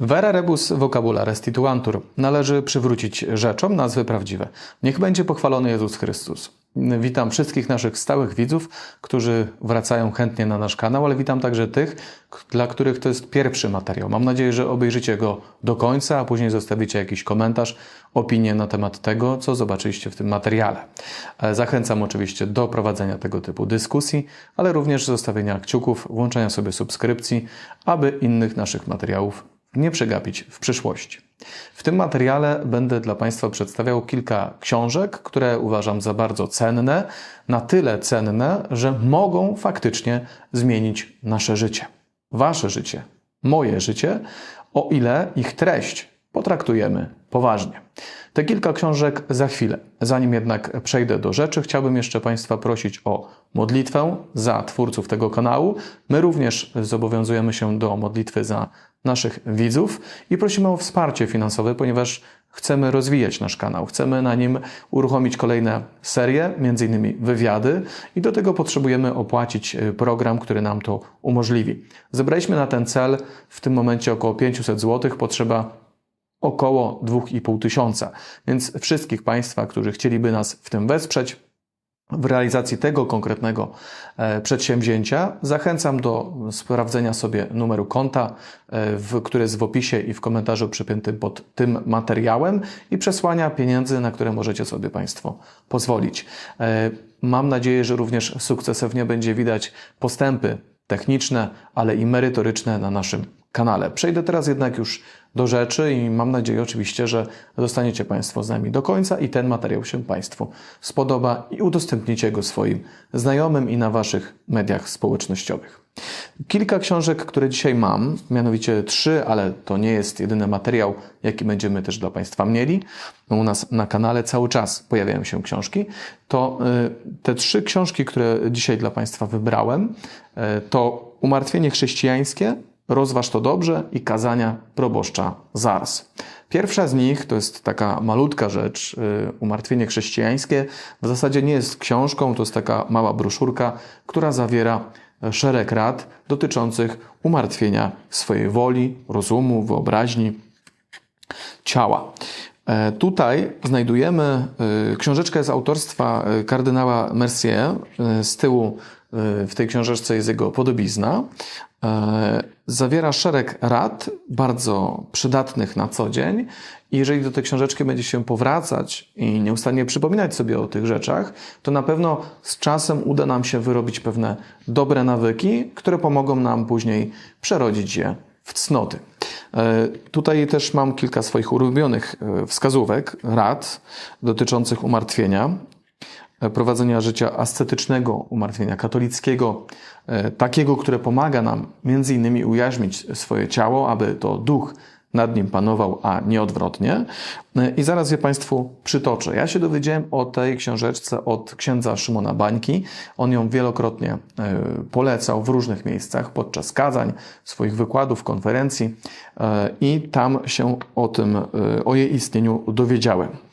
Vera rebus vocabula restituantur należy przywrócić rzeczom nazwy prawdziwe. Niech będzie pochwalony Jezus Chrystus. Witam wszystkich naszych stałych widzów, którzy wracają chętnie na nasz kanał, ale witam także tych, dla których to jest pierwszy materiał. Mam nadzieję, że obejrzycie go do końca, a później zostawicie jakiś komentarz, opinię na temat tego, co zobaczyliście w tym materiale. E, Zachęcam oczywiście do prowadzenia tego typu dyskusji, ale również zostawienia kciuków, włączenia sobie subskrypcji, aby innych naszych materiałów nie przegapić w przyszłości. W tym materiale będę dla Państwa przedstawiał kilka książek, które uważam za bardzo cenne, na tyle cenne, że mogą faktycznie zmienić nasze życie. Wasze życie, moje życie, o ile ich treść potraktujemy poważnie. Te kilka książek za chwilę. Zanim jednak przejdę do rzeczy, chciałbym jeszcze Państwa prosić o modlitwę za twórców tego kanału. My również zobowiązujemy się do modlitwy za naszych widzów i prosimy o wsparcie finansowe, ponieważ chcemy rozwijać nasz kanał. Chcemy na nim uruchomić kolejne serie, innymi wywiady i do tego potrzebujemy opłacić y, program, który nam to umożliwi. Zebraliśmy na ten cel w tym momencie około 500 zł. Potrzeba około 2,5 tysiąca. Więc wszystkich Państwa, którzy chcieliby nas w tym wesprzeć, w realizacji tego konkretnego e, przedsięwzięcia, zachęcam do sprawdzenia sobie numeru konta, e, który jest w opisie i w komentarzu przypiętym pod tym materiałem i przesłania pieniędzy, na które możecie sobie Państwo pozwolić. E, Mam nadzieję, że również sukcesywnie będzie widać postępy techniczne, ale i merytoryczne na naszym kanale. Przejdę teraz jednak już do rzeczy i mam nadzieję oczywiście, że zostaniecie Państwo z nami do końca i ten materiał się Państwu spodoba i udostępnicie go swoim znajomym i na Waszych mediach społecznościowych. Kilka książek, które dzisiaj mam, mianowicie trzy, ale to nie jest jedyny materiał, jaki będziemy też dla Państwa mieli. U nas na kanale cały czas pojawiają się książki. To y, te trzy książki, które dzisiaj dla Państwa wybrałem, y, to Umartwienie chrześcijańskie, Rozważ to dobrze i kazania proboszcza Zars. Pierwsza z nich to jest taka malutka rzecz, y, umartwienie chrześcijańskie. W zasadzie nie jest książką, to jest taka mała broszurka, która zawiera szereg rad dotyczących umartwienia swojej woli, rozumu, wyobraźni, ciała. E, Tutaj znajdujemy y, książeczkę z autorstwa y, kardynała Mercier. Z tyłu w tej książeczce jest jego podobizna. E, Zawiera szereg rad, bardzo przydatnych na co dzień. I jeżeli do tej książeczki będzie się powracać i nieustannie przypominać sobie o tych rzeczach, to na pewno z czasem uda nam się wyrobić pewne dobre nawyki, które pomogą nam później przerodzić je w cnoty. E, Tutaj też mam kilka swoich ulubionych wskazówek, rad dotyczących umartwienia, prowadzenia życia ascetycznego, umartwienia katolickiego, e, takiego, które pomaga nam między innymi ujarzmić swoje ciało, aby to duch nad nim panował, a nie odwrotnie. E, I zaraz je Państwu przytoczę. Ja się dowiedziałem o tej książeczce od księdza Szymona Bańki. On ją wielokrotnie e, polecał w różnych miejscach podczas kazań, swoich wykładów, konferencji i tam się o tym, o jej istnieniu dowiedziałem.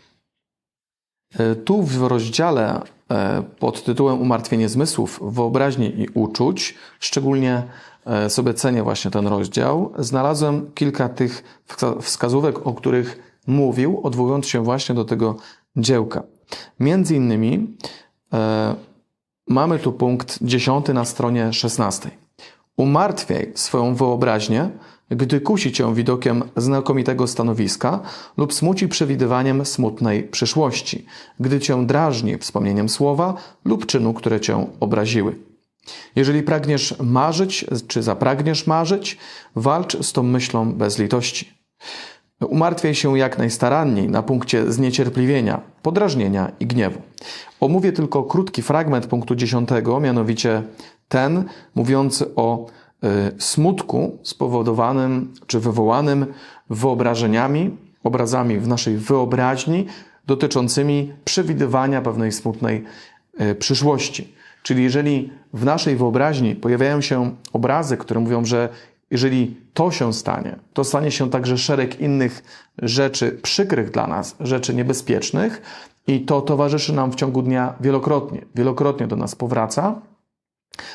E, Tu w rozdziale e, pod tytułem Umartwienie zmysłów, wyobraźni i uczuć, szczególnie e, sobie cenię właśnie ten rozdział, znalazłem kilka tych wska- wskazówek, o których mówił, odwołując się właśnie do tego dziełka. Między innymi mamy tu punkt 10 na stronie 16. Umartwiaj swoją wyobraźnię, gdy kusi cię widokiem znakomitego stanowiska lub smuci przewidywaniem smutnej przyszłości, gdy cię drażni wspomnieniem słowa lub czynu, które cię obraziły. Jeżeli pragniesz marzyć, czy zapragniesz marzyć, walcz z tą myślą bez litości. Umartwiaj się jak najstaranniej na punkcie zniecierpliwienia, podrażnienia i gniewu. Omówię tylko krótki fragment punktu 10, mianowicie ten mówiący o smutku spowodowanym czy wywołanym wyobrażeniami, obrazami w naszej wyobraźni dotyczącymi przewidywania pewnej smutnej y, przyszłości. Czyli jeżeli w naszej wyobraźni pojawiają się obrazy, które mówią, że jeżeli to się stanie, to stanie się także szereg innych rzeczy przykrych dla nas, rzeczy niebezpiecznych, i to towarzyszy nam w ciągu dnia wielokrotnie. Wielokrotnie do nas powraca.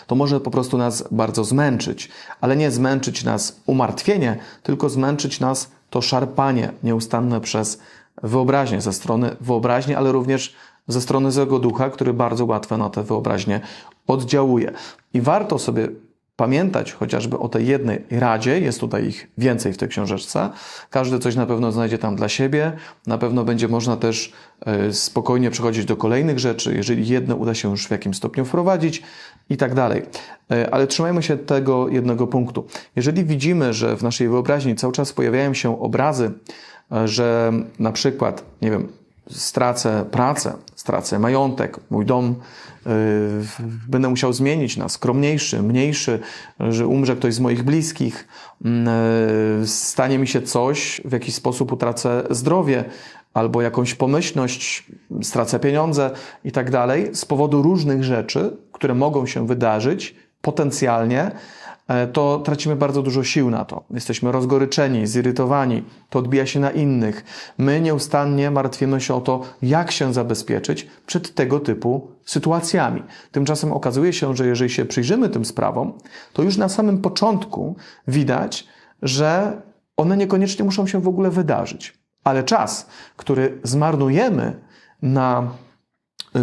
To może po prostu nas bardzo zmęczyć, ale nie zmęczyć nas umartwienie, tylko zmęczyć nas to szarpanie nieustanne przez wyobraźnię, ze strony wyobraźni, ale również ze strony złego ducha, który bardzo łatwo na tę wyobraźnię oddziałuje. I warto sobie pamiętać chociażby o tej jednej radzie, jest tutaj ich więcej w tej książeczce. Każdy coś na pewno znajdzie tam dla siebie. Na pewno będzie można też e, spokojnie przechodzić do kolejnych rzeczy, jeżeli jedno uda się już w jakimś stopniu wprowadzić i tak dalej. E, Ale trzymajmy się tego jednego punktu. Jeżeli widzimy, że w naszej wyobraźni cały czas pojawiają się obrazy, e, że na przykład, nie wiem, stracę pracę, stracę majątek, mój dom będę musiał zmienić na skromniejszy, mniejszy, że umrze ktoś z moich bliskich, yy, stanie mi się coś, w jakiś sposób utracę zdrowie albo jakąś pomyślność, stracę pieniądze i tak dalej, z powodu różnych rzeczy, które mogą się wydarzyć potencjalnie, to tracimy bardzo dużo sił na to. Jesteśmy rozgoryczeni, zirytowani, to odbija się na innych. My nieustannie martwimy się o to, jak się zabezpieczyć przed tego typu sytuacjami. Tymczasem okazuje się, że jeżeli się przyjrzymy tym sprawom, to już na samym początku widać, że one niekoniecznie muszą się w ogóle wydarzyć. Ale czas, który zmarnujemy na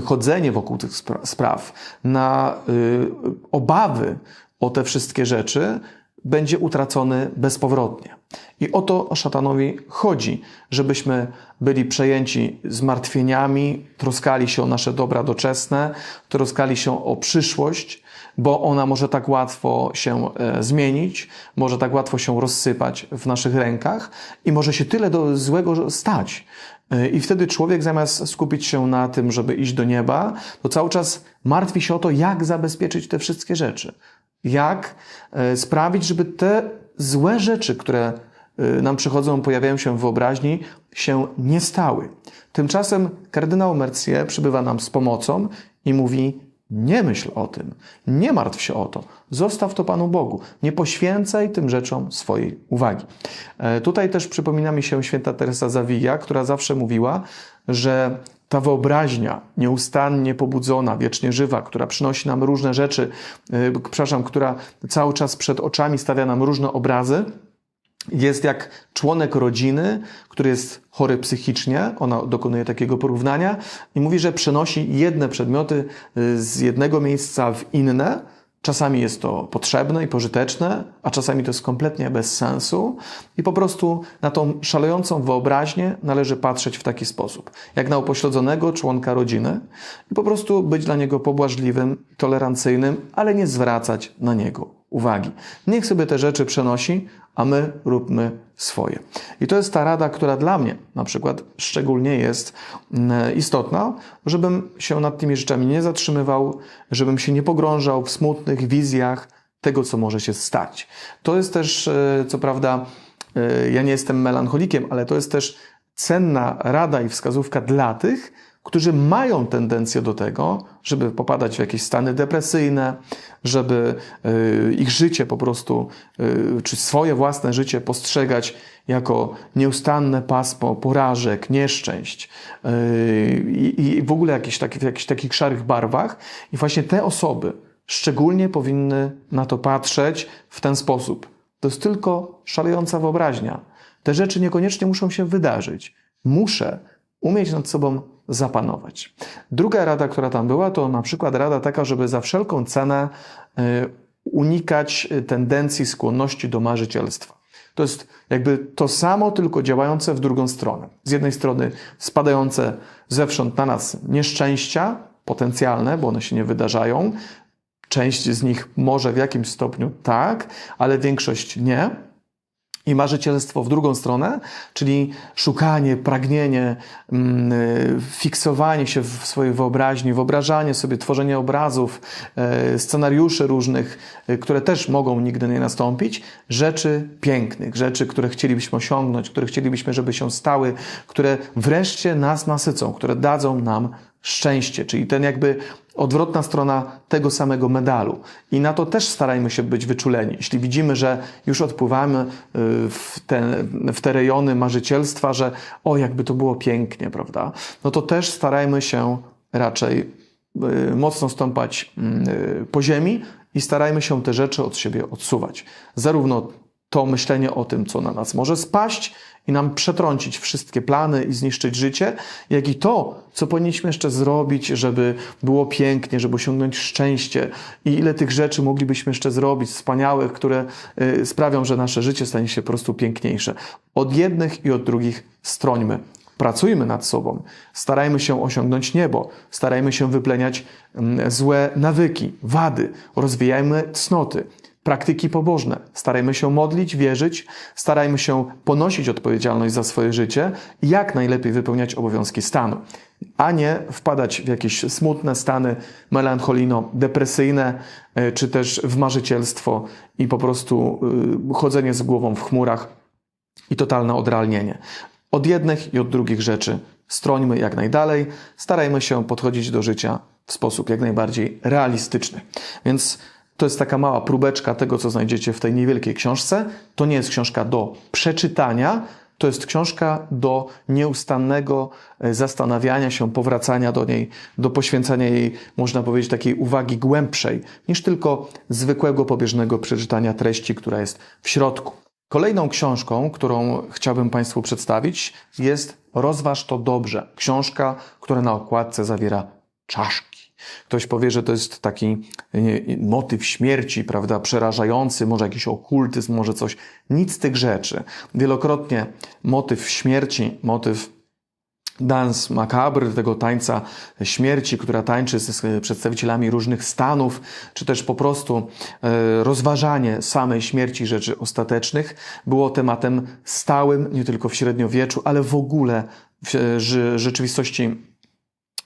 chodzenie wokół tych spra- spraw, na y, obawy o te wszystkie rzeczy, będzie utracony bezpowrotnie. I o to szatanowi chodzi, żebyśmy byli przejęci zmartwieniami, troskali się o nasze dobra doczesne, troskali się o przyszłość, bo ona może tak łatwo się e, zmienić, może tak łatwo się rozsypać w naszych rękach i może się tyle do złego stać. E, I wtedy człowiek zamiast skupić się na tym, żeby iść do nieba, to cały czas martwi się o to, jak zabezpieczyć te wszystkie rzeczy. Jak e, sprawić, żeby te złe rzeczy, które e, nam przychodzą, pojawiają się w wyobraźni, się nie stały. Tymczasem kardynał Mercier przybywa nam z pomocą i mówi: Nie myśl o tym, nie martw się o to, zostaw to Panu Bogu, nie poświęcaj tym rzeczom swojej uwagi. E, Tutaj też przypomina mi się święta Teresa Zawija, która zawsze mówiła, że ta wyobraźnia nieustannie pobudzona, wiecznie żywa, która przynosi nam różne rzeczy, yy, przepraszam, która cały czas przed oczami stawia nam różne obrazy, jest jak członek rodziny, który jest chory psychicznie, ona dokonuje takiego porównania i mówi, że przenosi jedne przedmioty y, z jednego miejsca w inne. Czasami jest to potrzebne i pożyteczne, a czasami to jest kompletnie bez sensu. I po prostu na tą szalejącą wyobraźnię należy patrzeć w taki sposób, jak na upośledzonego członka rodziny i po prostu być dla niego pobłażliwym, tolerancyjnym, ale nie zwracać na niego uwagi. Niech sobie te rzeczy przenosi, a my róbmy swoje. I to jest ta rada, która dla mnie na przykład szczególnie jest mm, istotna, żebym się nad tymi rzeczami nie zatrzymywał, żebym się nie pogrążał w smutnych wizjach tego, co może się stać. To jest też, e, co prawda, e, ja nie jestem melancholikiem, ale to jest też cenna rada i wskazówka dla tych, którzy mają tendencję do tego, żeby popadać w jakieś stany depresyjne, żeby y, ich życie po prostu, y, czy swoje własne życie postrzegać jako nieustanne pasmo porażek, nieszczęść y, i w ogóle jakieś takie, w jakichś takich szarych barwach. I właśnie te osoby szczególnie powinny na to patrzeć w ten sposób. To jest tylko szalejąca wyobraźnia. Te rzeczy niekoniecznie muszą się wydarzyć. Muszę umieć nad sobą zapanować. Druga rada, która tam była, to na przykład rada taka, żeby za wszelką cenę y, unikać tendencji, skłonności do marzycielstwa. To jest jakby to samo, tylko działające w drugą stronę. Z jednej strony spadające zewsząd na nas nieszczęścia potencjalne, bo one się nie wydarzają. Część z nich może w jakimś stopniu tak, ale większość nie i marzycielstwo w drugą stronę, czyli szukanie, pragnienie, mm, y, fiksowanie się w swojej wyobraźni, wyobrażanie sobie, tworzenie obrazów, y, scenariuszy różnych, y, które też mogą nigdy nie nastąpić, rzeczy pięknych, rzeczy, które chcielibyśmy osiągnąć, które chcielibyśmy, żeby się stały, które wreszcie nas nasycą, które dadzą nam szczęście, czyli ten jakby odwrotna strona tego samego medalu. I na to też starajmy się być wyczuleni. Jeśli widzimy, że już odpływamy y, w te, w te rejony marzycielstwa, że o, jakby to było pięknie, prawda? No to też starajmy się raczej y, mocno stąpać y, po ziemi i starajmy się te rzeczy od siebie odsuwać. Zarówno to myślenie o tym, co na nas może spaść i nam przetrącić wszystkie plany i zniszczyć życie, jak i to, co powinniśmy jeszcze zrobić, żeby było pięknie, żeby osiągnąć szczęście i ile tych rzeczy moglibyśmy jeszcze zrobić, wspaniałych, które y, sprawią, że nasze życie stanie się po prostu piękniejsze. Od jednych i od drugich strońmy. Pracujmy nad sobą, starajmy się osiągnąć niebo, starajmy się wypleniać mm, złe nawyki, wady, rozwijajmy cnoty, praktyki pobożne. Starajmy się modlić, wierzyć, starajmy się ponosić odpowiedzialność za swoje życie i jak najlepiej wypełniać obowiązki stanu, a nie wpadać w jakieś smutne stany melancholijno-depresyjne, e, czy też w marzycielstwo i po prostu y, chodzenie z głową w chmurach i totalne odrealnienie. Od jednych i od drugich rzeczy strońmy jak najdalej, starajmy się podchodzić do życia w sposób jak najbardziej realistyczny. Więc to jest taka mała próbeczka tego, co znajdziecie w tej niewielkiej książce. To nie jest książka do przeczytania, to jest książka do nieustannego e, zastanawiania się, powracania do niej, do poświęcania jej, można powiedzieć, takiej uwagi głębszej, niż tylko zwykłego, pobieżnego przeczytania treści, która jest w środku. Kolejną książką, którą chciałbym Państwu przedstawić, jest Rozważ to dobrze. Książka, która na okładce zawiera czaszki. Ktoś powie, że to jest taki motyw śmierci, prawda, przerażający, może jakiś okultyzm, może coś. Nic z tych rzeczy. Wielokrotnie motyw śmierci, motyw Dance macabre, tego tańca śmierci, która tańczy z przedstawicielami różnych stanów, czy też po prostu e, rozważanie samej śmierci rzeczy ostatecznych było tematem stałym nie tylko w średniowieczu, ale w ogóle w rzeczywistości w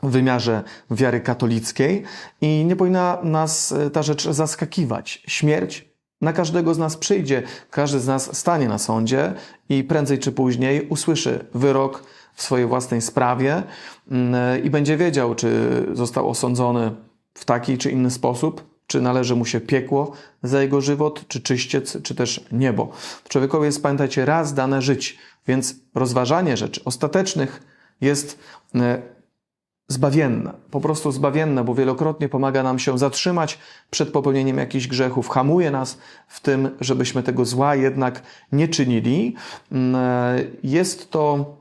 wymiarze wiary katolickiej i nie powinna nas e, ta rzecz zaskakiwać. Śmierć na każdego z nas przyjdzie, każdy z nas stanie na sądzie i prędzej czy później usłyszy wyrok w swojej własnej sprawie mm, i będzie wiedział, czy został osądzony w taki czy inny sposób, czy należy mu się piekło za jego żywot, czy czyściec, czy też niebo. Człowiekowi jest, pamiętajcie, raz dane żyć, więc rozważanie rzeczy ostatecznych jest zbawienne, po prostu zbawienne, bo wielokrotnie pomaga nam się zatrzymać przed popełnieniem jakichś grzechów, hamuje nas w tym, żebyśmy tego zła jednak nie czynili. Mm, e, jest to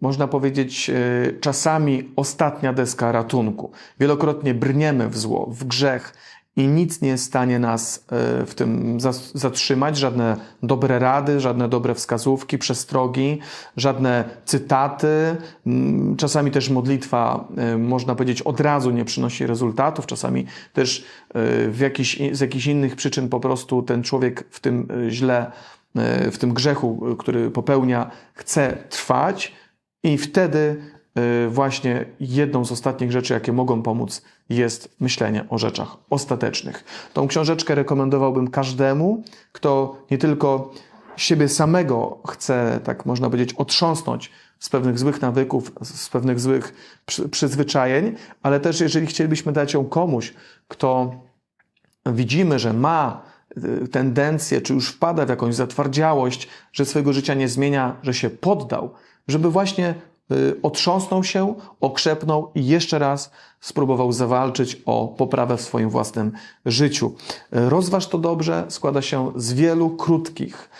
można powiedzieć, e, czasami ostatnia deska ratunku. Wielokrotnie brniemy w zło, w grzech i nic nie jest w stanie nas e, w tym zatrzymać, żadne dobre rady, żadne dobre wskazówki, przestrogi, żadne cytaty. Mm, czasami też modlitwa, e, można powiedzieć, od razu nie przynosi rezultatów, czasami też w jakiś, z jakichś innych przyczyn po prostu ten człowiek w tym źle, w tym grzechu, który popełnia, chce trwać i wtedy właśnie jedną z ostatnich rzeczy, jakie mogą pomóc, jest myślenie o rzeczach ostatecznych. Tą książeczkę rekomendowałbym każdemu, kto nie tylko siebie samego chce, tak można powiedzieć, otrząsnąć z pewnych złych nawyków, z pewnych złych przyzwyczajeń, ale też jeżeli chcielibyśmy dać ją komuś, kto widzimy, że ma y, tendencję, czy już wpada w jakąś zatwardziałość, że swojego życia nie zmienia, że się poddał, żeby właśnie y, otrząsnął się, okrzepnął i jeszcze raz spróbował zawalczyć o poprawę w swoim własnym życiu. Y, rozważ to dobrze składa się z wielu krótkich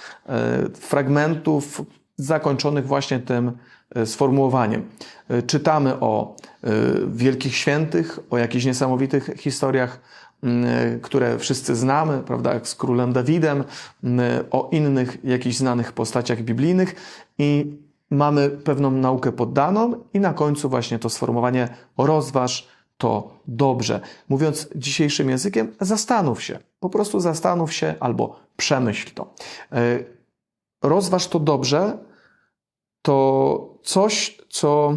y, fragmentów zakończonych właśnie tym sformułowaniem. Czytamy o wielkich świętych, o jakichś niesamowitych historiach które wszyscy znamy, prawda, jak z królem Dawidem, o innych jakichś znanych postaciach biblijnych i mamy pewną naukę poddaną i na końcu właśnie to sformułowanie rozważ to dobrze. Mówiąc dzisiejszym językiem, zastanów się. Po prostu zastanów się albo przemyśl to. E, rozważ to dobrze to coś, co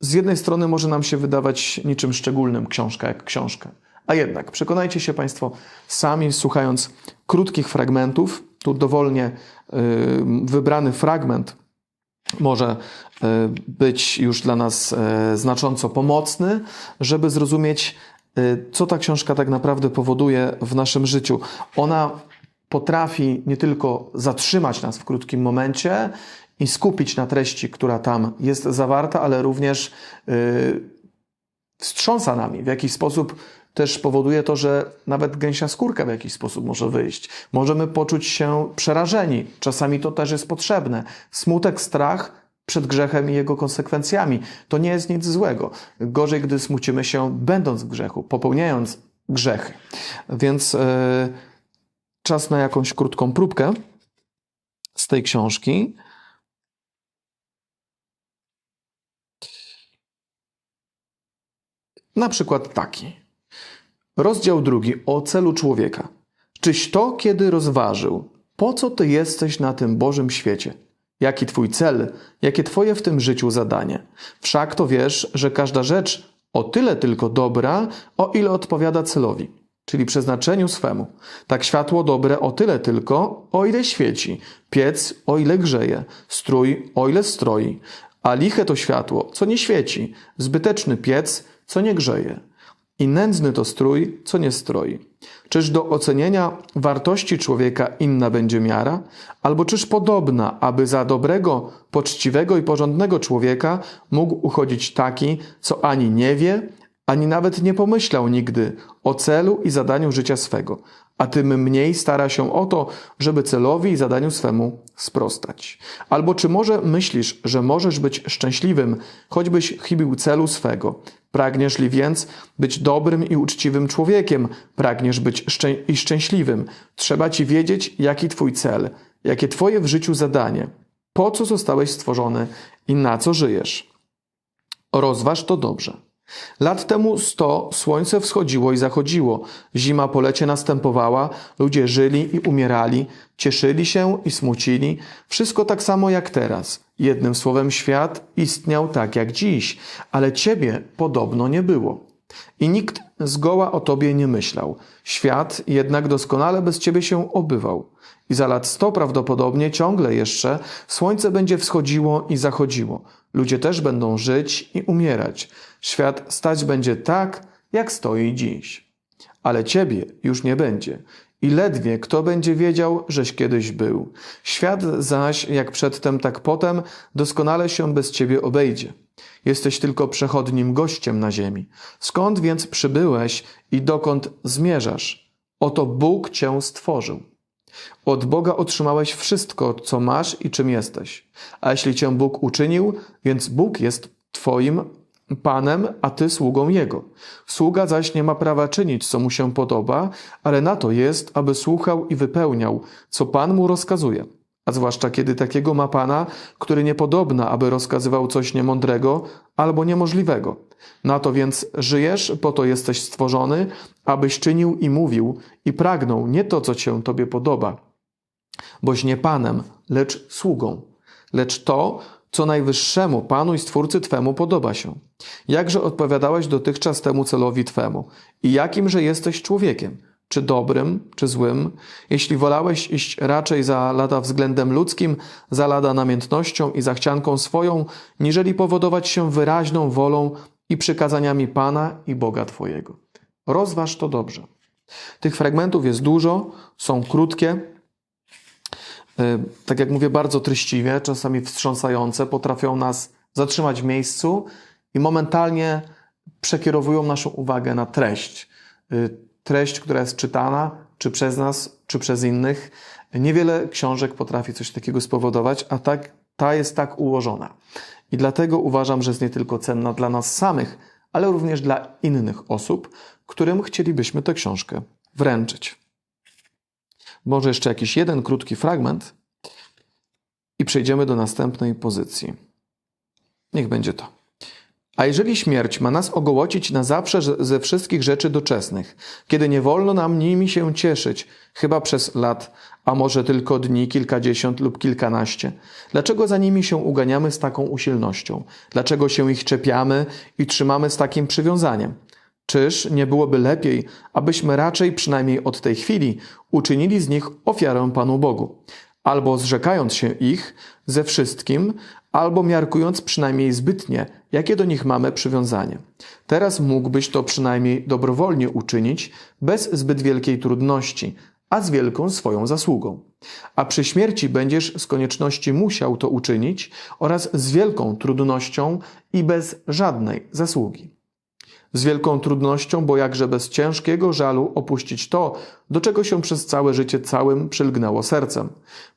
z jednej strony może nam się wydawać niczym szczególnym, książka jak książka. A jednak przekonajcie się Państwo sami, słuchając krótkich fragmentów, tu dowolnie y, wybrany fragment może y, być już dla nas y, znacząco pomocny, żeby zrozumieć, co ta książka tak naprawdę powoduje w naszym życiu. Ona potrafi nie tylko zatrzymać nas w krótkim momencie i skupić na treści, która tam jest zawarta, ale również wstrząsa nami, w jakiś sposób też powoduje to, że nawet gęsia skórka w jakiś sposób może wyjść. Możemy poczuć się przerażeni. Czasami to też jest potrzebne. Smutek, strach przed grzechem i jego konsekwencjami. To nie jest nic złego. Gorzej, gdy smucimy się będąc w grzechu, popełniając grzechy. Więc e, czas na jakąś krótką próbkę z tej książki. Na przykład taki. Rozdział drugi o celu człowieka. Czyś to kiedy rozważył, po co ty jesteś na tym Bożym świecie? Jaki twój cel, jakie twoje w tym życiu zadanie? Wszak to wiesz, że każda rzecz o tyle tylko dobra, o ile odpowiada celowi, czyli przeznaczeniu swemu. Tak światło dobre o tyle tylko, o ile świeci, piec o ile grzeje, strój o ile stroi, a liche to światło, co nie świeci, zbyteczny piec, co nie grzeje i nędzny to strój, co nie stroi. Czyż do ocenienia wartości człowieka inna będzie miara, albo czyż podobna, aby za dobrego, poczciwego i porządnego człowieka mógł uchodzić taki, co ani nie wie, ani nawet nie pomyślał nigdy o celu i zadaniu życia swego, a tym mniej stara się o to, żeby celowi i zadaniu swemu sprostać. Albo czy może myślisz, że możesz być szczęśliwym, choćbyś chybił celu swego? Pragniesz li więc być dobrym i uczciwym człowiekiem, pragniesz być szczę i szczęśliwym. Trzeba ci wiedzieć, jaki twój cel, jakie twoje w życiu zadanie, po co zostałeś stworzony i na co żyjesz. Rozważ to dobrze. Lat temu sto słońce wschodziło i zachodziło, zima po lecie następowała, ludzie żyli i umierali, cieszyli się i smucili, wszystko tak samo jak teraz. Jednym słowem, świat istniał tak jak dziś, ale ciebie podobno nie było. I nikt zgoła o tobie nie myślał. Świat jednak doskonale bez ciebie się obywał. I za lat sto prawdopodobnie ciągle jeszcze słońce będzie wschodziło i zachodziło. Ludzie też będą żyć i umierać. Świat stać będzie tak, jak stoi dziś. Ale ciebie już nie będzie. I ledwie kto będzie wiedział, żeś kiedyś był. Świat zaś, jak przedtem, tak potem, doskonale się bez ciebie obejdzie. Jesteś tylko przechodnim gościem na ziemi. Skąd więc przybyłeś i dokąd zmierzasz? Oto Bóg cię stworzył. Od Boga otrzymałeś wszystko, co masz i czym jesteś. A jeśli cię Bóg uczynił, więc Bóg jest Twoim Panem, a Ty sługą Jego. Sługa zaś nie ma prawa czynić, co mu się podoba, ale na to jest, aby słuchał i wypełniał, co Pan mu rozkazuje. A zwłaszcza kiedy takiego ma Pana, który niepodobna, aby rozkazywał coś niemądrego albo niemożliwego. Na to więc żyjesz, po to jesteś stworzony, abyś czynił i mówił i pragnął nie to, co cię Tobie podoba, boś nie Panem, lecz sługą, lecz to, co najwyższemu Panu i Stwórcy Twemu podoba się. Jakże odpowiadałeś dotychczas temu celowi Twemu i jakimże jesteś człowiekiem, czy dobrym, czy złym, jeśli wolałeś iść raczej za lada względem ludzkim, za lada namiętnością i zachcianką swoją, niżeli powodować się wyraźną wolą i przykazaniami Pana i Boga Twojego. Rozważ to dobrze. Tych fragmentów jest dużo, są krótkie, tak jak mówię, bardzo treściwie, czasami wstrząsające, potrafią nas zatrzymać w miejscu i momentalnie przekierowują naszą uwagę na treść. Treść, która jest czytana, czy przez nas, czy przez innych. Niewiele książek potrafi coś takiego spowodować, a tak, ta jest tak ułożona. I dlatego uważam, że jest nie tylko cenna dla nas samych, ale również dla innych osób, którym chcielibyśmy tę książkę wręczyć. Może jeszcze jakiś jeden krótki fragment i przejdziemy do następnej pozycji. Niech będzie to. A jeżeli śmierć ma nas ogołocić na zawsze ze wszystkich rzeczy doczesnych, kiedy nie wolno nam nimi się cieszyć, chyba przez lat, a może tylko dni, kilkadziesiąt lub kilkanaście, dlaczego za nimi się uganiamy z taką usilnością? Dlaczego się ich czepiamy i trzymamy z takim przywiązaniem? Czyż nie byłoby lepiej, abyśmy raczej przynajmniej od tej chwili uczynili z nich ofiarę Panu Bogu, albo zrzekając się ich ze wszystkim, albo miarkując przynajmniej zbytnie, jakie do nich mamy przywiązanie. Teraz mógłbyś to przynajmniej dobrowolnie uczynić, bez zbyt wielkiej trudności, a z wielką swoją zasługą. A przy śmierci będziesz z konieczności musiał to uczynić oraz z wielką trudnością i bez żadnej zasługi. z wielką trudnością, bo jakże bez ciężkiego żalu opuścić to, do czego się przez całe życie całym przylgnęło sercem.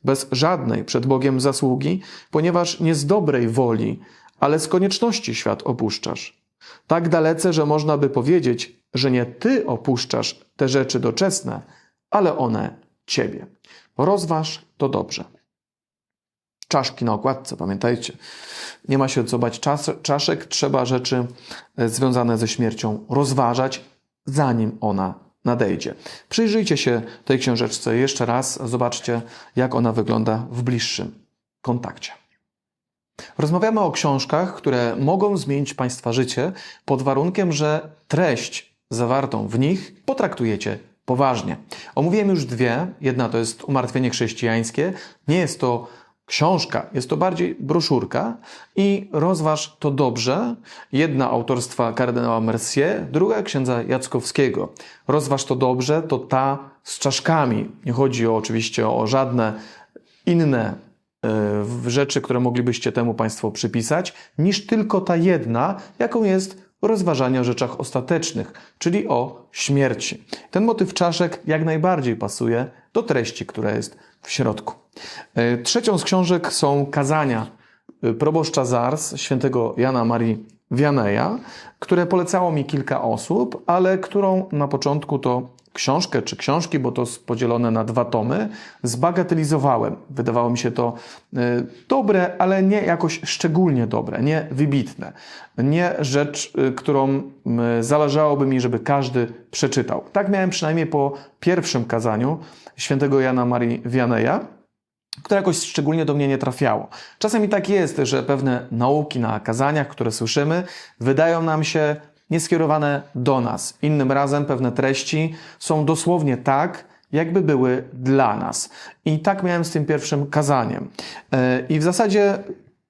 Bez żadnej przed Bogiem zasługi, ponieważ nie z dobrej woli, ale z konieczności świat opuszczasz. Tak dalece, że można by powiedzieć, że nie ty opuszczasz te rzeczy doczesne, ale one ciebie. Rozważ to dobrze. Czaszki na okładce, pamiętajcie. Nie ma się co bać czas, czaszek, trzeba rzeczy e, związane ze śmiercią rozważać, zanim ona nadejdzie. Przyjrzyjcie się tej książeczce jeszcze raz, zobaczcie, jak ona wygląda w bliższym kontakcie. Rozmawiamy o książkach, które mogą zmienić Państwa życie pod warunkiem, że treść zawartą w nich potraktujecie poważnie. Omówiłem już dwie. Jedna to jest Umartwienie chrześcijańskie. Nie jest to książka, jest to bardziej broszurka i rozważ to dobrze. Jedna autorstwa kardynała Mercier, druga księdza Jackowskiego. Rozważ to dobrze to ta z czaszkami. Nie chodzi oczywiście o żadne inne rzeczy, które moglibyście temu Państwo przypisać, niż tylko ta jedna, jaką jest rozważanie o rzeczach ostatecznych, czyli o śmierci. Ten motyw czaszek jak najbardziej pasuje do treści, która jest w środku. Y, Trzecią z książek są kazania y, proboszcza Zars, świętego Jana Marii Vianeja, które polecało mi kilka osób, ale którą na początku to książkę czy książki, bo to jest podzielone na dwa tomy, zbagatelizowałem. Wydawało mi się to y, dobre, ale nie jakoś szczególnie dobre, nie wybitne. Nie rzecz, y, którą y, zależałoby mi, żeby każdy przeczytał. Tak miałem przynajmniej po pierwszym kazaniu świętego Jana Marii Vianeja, które jakoś szczególnie do mnie nie trafiało. Czasami tak jest, że pewne nauki na kazaniach, które słyszymy, wydają nam się nieskierowane do nas. Innym razem pewne treści są dosłownie tak, jakby były dla nas. I tak miałem z tym pierwszym kazaniem. E, I w zasadzie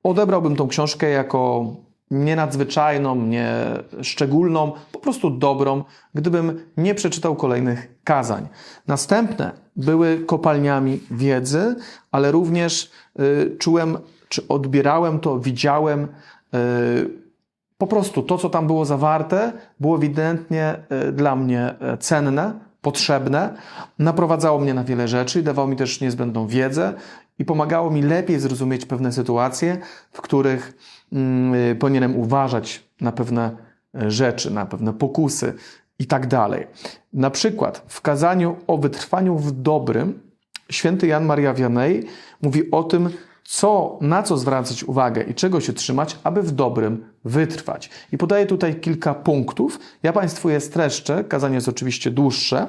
odebrałbym tą książkę jako nie nadzwyczajną, nie szczególną, po prostu dobrą, gdybym nie przeczytał kolejnych kazań. Następne były kopalniami wiedzy, ale również y, czułem, czy odbierałem to, widziałem y, po prostu to, co tam było zawarte, było ewidentnie y, dla mnie y, cenne, potrzebne, naprowadzało mnie na wiele rzeczy dawało mi też niezbędną wiedzę i pomagało mi lepiej zrozumieć pewne sytuacje, w których mm, powinienem uważać na pewne rzeczy, na pewne pokusy i tak dalej. Na przykład w kazaniu o wytrwaniu w dobrym święty Jan Maria Vianney mówi o tym, co, na co zwracać uwagę i czego się trzymać, aby w dobrym wytrwać. I podaję tutaj kilka punktów. Ja Państwu je streszczę, kazanie jest oczywiście dłuższe,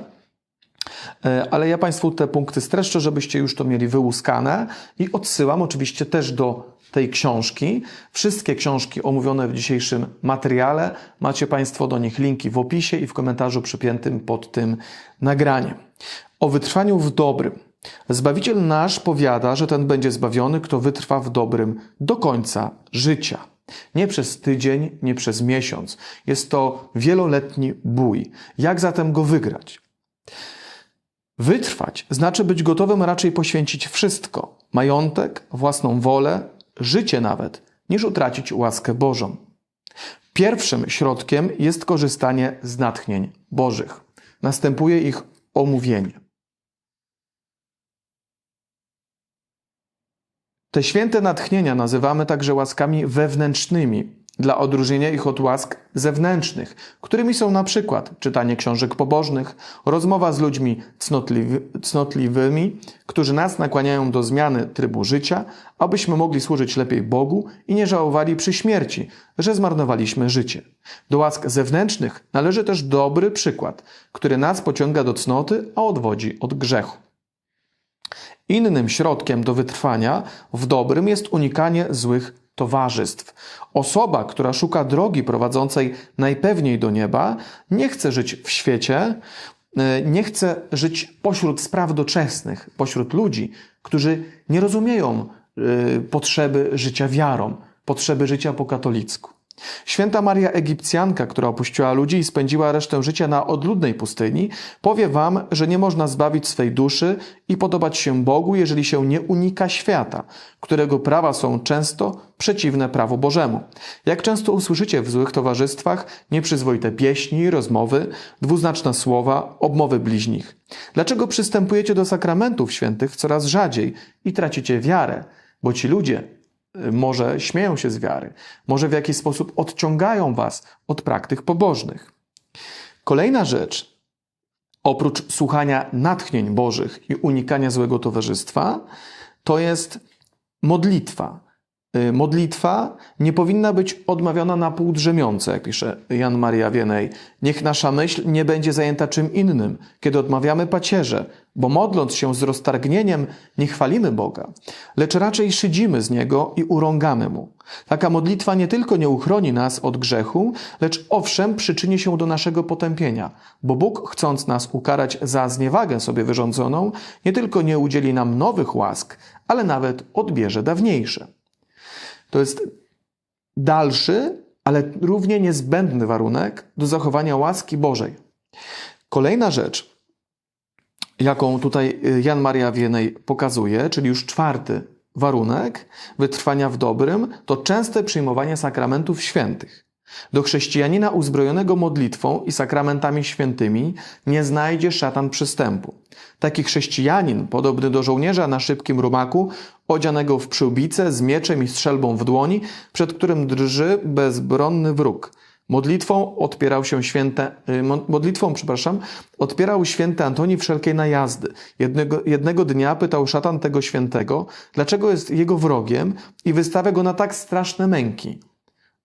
e, ale ja Państwu te punkty streszczę, żebyście już to mieli wyłuskane i odsyłam oczywiście też do tej książki. Wszystkie książki omówione w dzisiejszym materiale macie Państwo do nich linki w opisie i w komentarzu przypiętym pod tym nagraniem. O wytrwaniu w dobrym. Zbawiciel nasz powiada, że ten będzie zbawiony, kto wytrwa w dobrym do końca życia. Nie przez tydzień, nie przez miesiąc. Jest to wieloletni bój. Jak zatem go wygrać? Wytrwać znaczy być gotowym raczej poświęcić wszystko majątek, własną wolę, życie nawet, niż utracić łaskę Bożą. Pierwszym środkiem jest korzystanie z natchnień Bożych. Następuje ich omówienie. Te święte natchnienia nazywamy także łaskami wewnętrznymi, dla odróżnienia ich od łask zewnętrznych, którymi są na przykład czytanie książek pobożnych, rozmowa z ludźmi cnotliwy, cnotliwymi, którzy nas nakłaniają do zmiany trybu życia, abyśmy mogli służyć lepiej Bogu i nie żałowali przy śmierci, że zmarnowaliśmy życie. Do łask zewnętrznych należy też dobry przykład, który nas pociąga do cnoty, a odwodzi od grzechu. Innym środkiem do wytrwania w dobrym jest unikanie złych towarzystw. Osoba, która szuka drogi prowadzącej najpewniej do nieba, nie chce żyć w świecie, e, nie chce żyć pośród spraw doczesnych, pośród ludzi, którzy nie rozumieją e, potrzeby życia wiarą, potrzeby życia po katolicku. Święta Maria Egipcjanka, która opuściła ludzi i spędziła resztę życia na odludnej pustyni, powie wam, że nie można zbawić swej duszy i podobać się Bogu, jeżeli się nie unika świata, którego prawa są często przeciwne prawu Bożemu. Jak często usłyszycie w złych towarzystwach nieprzyzwoite pieśni, rozmowy, dwuznaczne słowa, obmowy bliźnich. Dlaczego przystępujecie do sakramentów świętych coraz rzadziej i tracicie wiarę? Bo ci ludzie może śmieją się z wiary, może w jakiś sposób odciągają was od praktyk pobożnych. Kolejna rzecz, oprócz słuchania natchnień Bożych i unikania złego towarzystwa, to jest modlitwa. Y, Modlitwa nie powinna być odmawiana na pół drzemiące, jak pisze Jan Maria Wienej. Niech nasza myśl nie będzie zajęta czym innym, kiedy odmawiamy pacierze, bo modląc się z roztargnieniem nie chwalimy Boga, lecz raczej szydzimy z Niego i urągamy Mu. Taka modlitwa nie tylko nie uchroni nas od grzechu, lecz owszem przyczyni się do naszego potępienia, bo Bóg, chcąc nas ukarać za zniewagę sobie wyrządzoną, nie tylko nie udzieli nam nowych łask, ale nawet odbierze dawniejsze. To jest dalszy, ale równie niezbędny warunek do zachowania łaski Bożej. Kolejna rzecz, jaką tutaj Jan Maria Wienej pokazuje, czyli już czwarty warunek wytrwania w dobrym, to częste przyjmowanie sakramentów świętych. Do chrześcijanina uzbrojonego modlitwą i sakramentami świętymi nie znajdzie szatan przystępu. Taki chrześcijanin, podobny do żołnierza na szybkim rumaku, odzianego w przyłbicę z mieczem i strzelbą w dłoni, przed którym drży bezbronny wróg. Modlitwą odpierał się święte, y, mo- modlitwą, przepraszam, odpierał święty Antoni wszelkiej najazdy. Jednego, jednego dnia pytał szatan tego świętego, dlaczego jest jego wrogiem i wystawia go na tak straszne męki.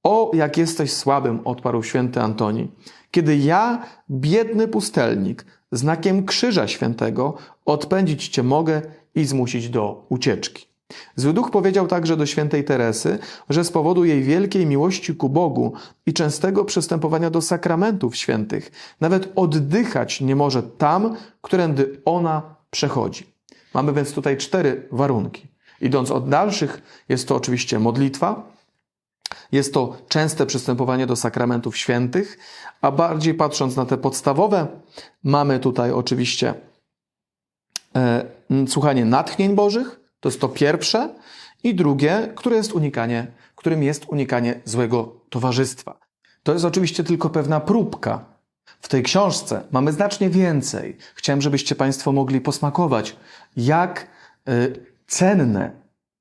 O, jak jesteś słabym, odparł święty Antoni. Kiedy ja, biedny pustelnik, znakiem krzyża świętego, odpędzić cię mogę i zmusić do ucieczki. Zły duch powiedział także do świętej Teresy, że z powodu jej wielkiej miłości ku Bogu i częstego przystępowania do sakramentów świętych, nawet oddychać nie może tam, którędy ona przechodzi. Mamy więc tutaj cztery warunki. Idąc od dalszych, jest to oczywiście modlitwa, jest to częste przystępowanie do sakramentów świętych, a bardziej patrząc na te podstawowe, mamy tutaj oczywiście e, słuchanie natchnień Bożych, to jest to pierwsze, i drugie, które jest unikanie, którym jest unikanie złego towarzystwa. To jest oczywiście tylko pewna próbka. W tej książce mamy znacznie więcej. Chciałem, żebyście Państwo mogli posmakować, jak y, cenne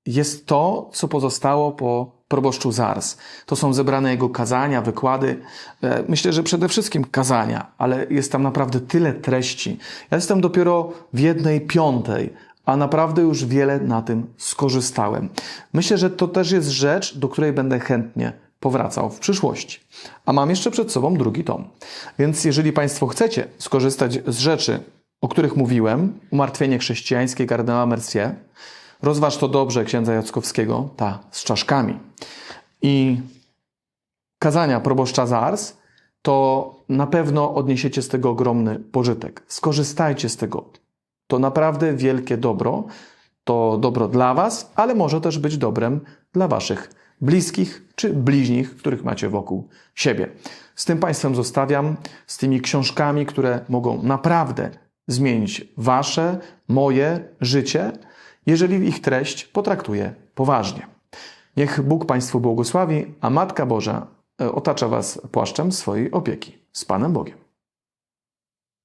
jest to, co pozostało po proboszczu Zars. To są zebrane jego kazania, wykłady. E, Myślę, że przede wszystkim kazania, ale jest tam naprawdę tyle treści. Ja jestem dopiero w jednej piątej, a naprawdę już wiele na tym skorzystałem. Myślę, że to też jest rzecz, do której będę chętnie powracał w przyszłości. A mam jeszcze przed sobą drugi tom. Więc jeżeli Państwo chcecie skorzystać z rzeczy, o których mówiłem, umartwienie chrześcijańskie kardynała Mercier, rozważ to dobrze księdza Jackowskiego, ta z czaszkami, i kazania proboszcza Zars, to na pewno odniesiecie z tego ogromny pożytek. Skorzystajcie z tego. To naprawdę wielkie dobro. To dobro dla Was, ale może też być dobrem dla Waszych bliskich czy bliźnich, których macie wokół siebie. Z tym Państwem zostawiam, z tymi książkami, które mogą naprawdę zmienić Wasze, moje życie, jeżeli ich treść potraktuje poważnie. Niech Bóg Państwu błogosławi, a Matka Boża e, otacza Was płaszczem swojej opieki. Z Panem Bogiem.